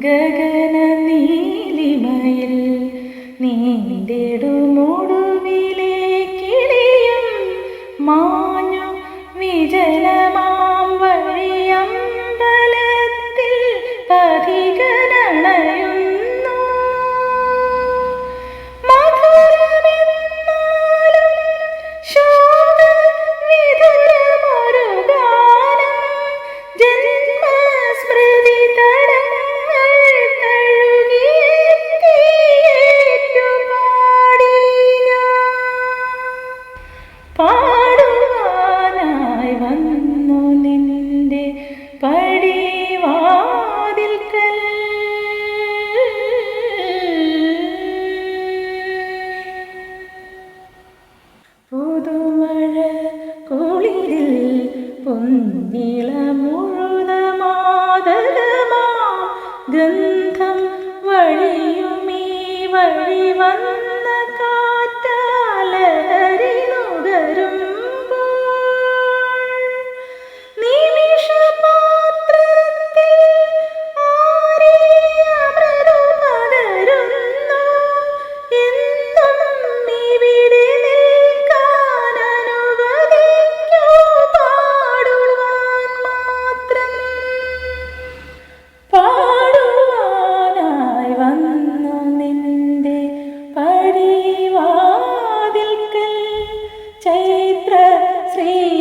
ഗഗനനീലിമയിൽ നീന്തിടുമുടുവിലേക്കിളിയും മാഞ്ഞു വിജനമാം ബലത്തിൽ പതികനണയും പൊന്നിള മുഴുതമാതരമാ ഗന്ധം വഴിയുമീ വഴി വന്ന sempre free.